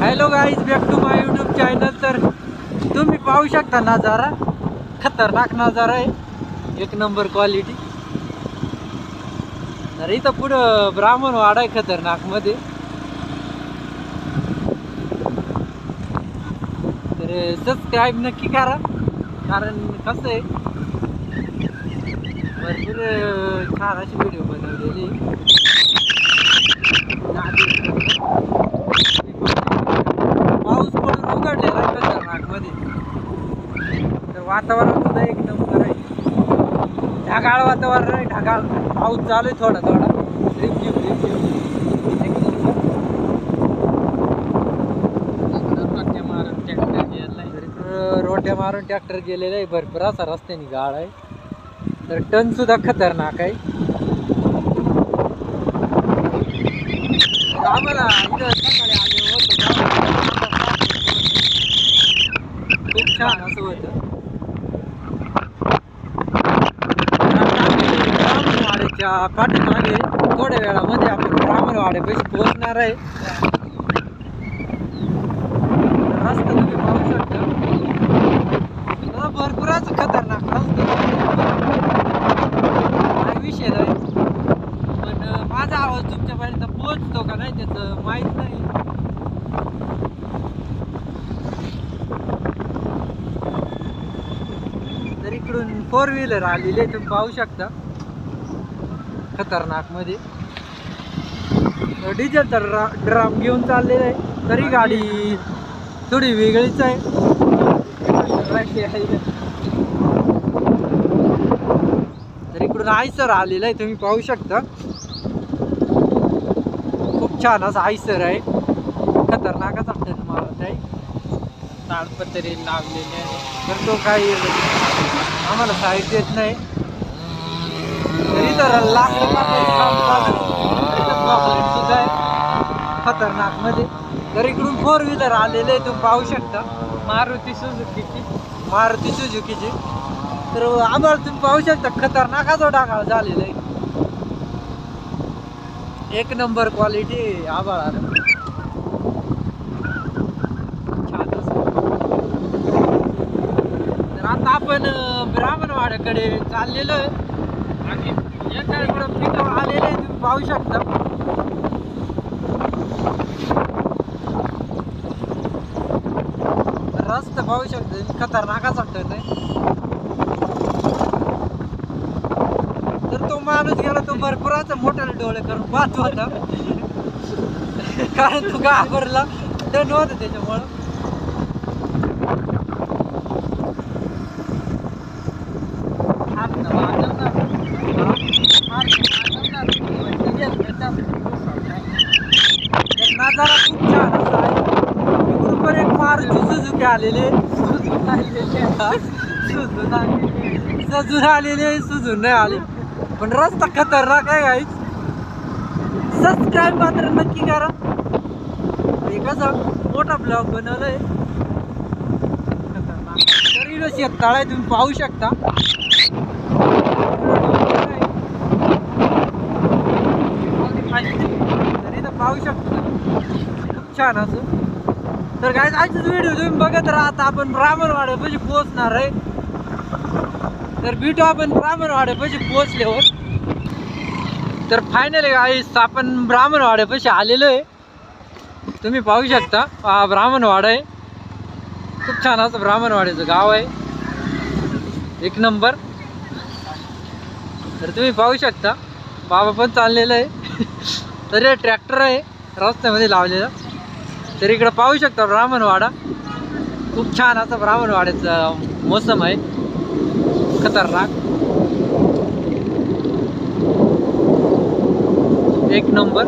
Hello guys back to my YouTube channel तर तुम्ही पाहू शकता नजारा. खतरनाक नजारा आहे. एक नंबर क्वालिटी तर इथं पुढं ब्राह्मण वाडा आहे खतरनाकमध्ये. तर सबस्क्राईब नक्की करा. कारण कसं आहे भरपूर छान अशी व्हिडिओ बनवलेली आहे. पाऊस पडून उघडलेला आहे खतरनाकमध्ये तर वातावरण सुद्धा एकदम बरं आहे. ढगाळ वातावरण आहे ढगाळ. पाऊस चालू आहे थोडा थोडा. रिमझिम रिमझिम एक रोट्या मारून ट्रॅक्टर गेलेला आहे भरपूर असा रस्त्याने गाळ आहे. तर टन सुद्धा खतरनाक आहे. आम्हाला इथं सकाळी आले होतो खूप छान असं होतं ब्राह्मणवाड्याच्या पाठीमागे थोड्या वेळामध्ये आपण ब्राह्मणवाड्यापाशी पोहोचणार आहे. रस्ता तुम्ही पाहू शकता. भरपूरच खतरनाक रस्ता विषय नाही. पण माझा आवाज तुमच्यापर्यंत पोहोचतो का नाही त्याचं माहीत नाही. तर इकडून फोर व्हीलर आलेली आहे तुम्ही पाहू शकता. खतरनाकमध्ये डिझेलचा ड्राम घेऊन चाललेला आहे. तरी गाडी थोडी वेगळीच आहे. तर इकडून आयसर आलेलं आहे तुम्ही पाहू शकता. खूप छान असं आयसर आहे. खतरनाकच टन मारत आहे. ताडपत्री लावलेले आहे. तर तो काही आम्हाला साईड देत नाही. काम सुद्धा आहे खतरनाकमध्ये. तर इकडून फोर व्हीलर आलेले आहे तुम्ही पाहू शकता. मारुती सुझुकीची मारुती सुझुकीची तर आम्हाला तुम्ही पाहू शकता खतरनाकाचा डागाळ झालेला आहे. एक नंबर क्वालिटी आभाळ आता आपण ब्राह्मणवाड्याकडे चाललेलो आहे. आणि एका इकडं पिकअप आलेले आहे तुम्ही पाहू शकता. रस्ता पाहू शकता खतरनाकच वाटत आहे तर तो माणूस गेला तो भरपूरच मोठ्याने डोळे करून पाहत होता. कारण तो घाबरला. दंड होता त्याच्यामुळं हात न वाजवणार. हात न वाजवणार. म्हणजे येत नाही. जरा खूप छान असा आहे. इकडून एक मारुती सुझुकी आलेले. सुझून आलेले हा. आलेले सजून आलेले सुजून नाही आले. पण रस्ता खतरनाक आहे गाईच सबस्क्राईब मात्र नक्की करा. हे कसं मोठा ब्लॉग बनवलाय. खतरनाक. तरी शेतताळ आहे तुम्ही पाहू शकता तरी तर पाहू शकता खूप छान असं. तर काय आजच व्हिडिओ तुम्ही बघत राहता आपण ब्राह्मणवाड्यापाशी पोहोचणार आहे. तर भेटू आपण ब्राह्मणवाड्यापाशी पोहोचल्यावर. तर फायनली गाईस आपण ब्राह्मणवाड्यापाशी आलेलो आहे. तुम्ही पाहू शकता हा ब्राह्मणवाडा आहे. खूप छान असं ब्राह्मणवाड्याचं गाव आहे. एक नंबर. तर तुम्ही पाहू शकता बाबा पण चाललेलं आहे. तर ट्रॅक्टर आहे रस्त्यामध्ये लावलेला. तर इकडं पाहू शकता ब्राह्मणवाडा. खूप छान असं ब्राह्मणवाड्याचं मोसम आहे. खतरनाक. एक नंबर.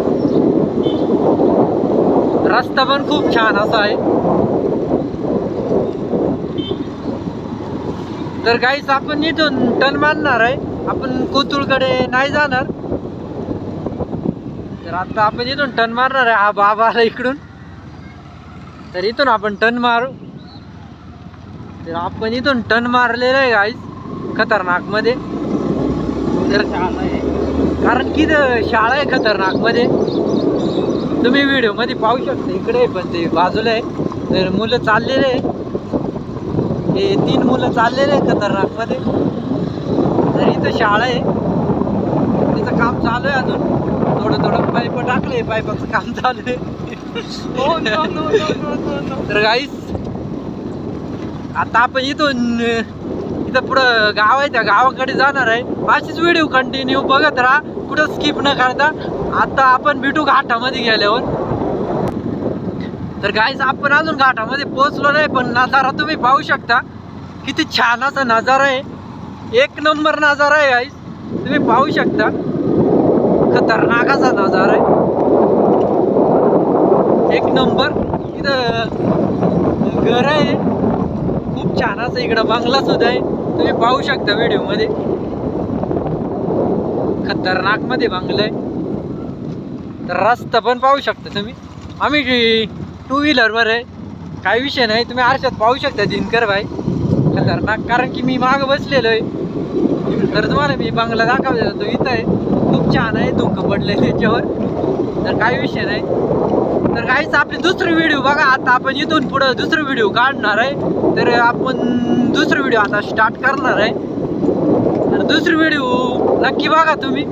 रस्ता पण खूप छान असा आहे. तर काहीच आपण इथून टन मारणार आहे. आपण कोतुळकडे नाही जाणार. तर आता आपण इथून टन मारणार आहे. हा बाबाला इकडून. तर इथून आपण टन मारू. तर आपण इथून टन मारलेलं आहे गाईस खतरनाकमध्ये आहे. कारण की शाळा आहे खतरनाकमध्ये तुम्ही व्हिडिओमध्ये पाहू शकता इकडे आहे पण ते बाजूला आहे. तर मुलं चाललेले आहे. हे तीन मुलं चाललेले आहे खतरनाकमध्ये तर इथं शाळा आहे. तिचं काम चालू आहे अजून. थोडं थोडं पाईप टाकले पाईपाचं काम चालू आहे. हो no, तर गाईस आता आपण इथून इथं पुढं गाव आहे त्या गावाकडे जाणार आहे. अशीच व्हिडिओ कंटिन्यू बघत राहा. कुठं स्किप न करता. आता आपण भेटू घाटामध्ये गेल्यावर. तर गाईस आपण अजून घाटामध्ये पोहोचलो नाही पण नजारा तुम्ही पाहू शकता. किती छान असा नजारा आहे. एक नंबर नजारा आहे गाईस तुम्ही पाहू शकता. खतरनाक असा नजारा आहे. एक नंबर. इथं घर आहे. खूप छान असं इकडं बंगला सुद्धा आहे. तुम्ही पाहू शकता व्हिडिओमध्ये खतरनाकमध्ये बंगला आहे. तर रस्ता पण पाहू शकता तुम्ही. आम्ही टू व्हीलरवर आहे. काही विषय नाही. तुम्ही आरशात पाहू शकता दिनकर भाई. खतरनाक. कारण की मी मागं बसलेलो आहे. तर तुम्हाला मी बंगला दाखवला जातो इथं आहे. खूप छान आहे. धुकं पडलंय त्याच्यावर. तर काही विषय नाही. तर काहीच आपली दुसरी व्हिडिओ बघा आता आपण इथून पुढं दुसरं व्हिडिओ काढणार आहे. तर आपण दुसरं व्हिडिओ आता स्टार्ट करणार आहे. तर दुसरी व्हिडिओ नक्की बघा तुम्ही.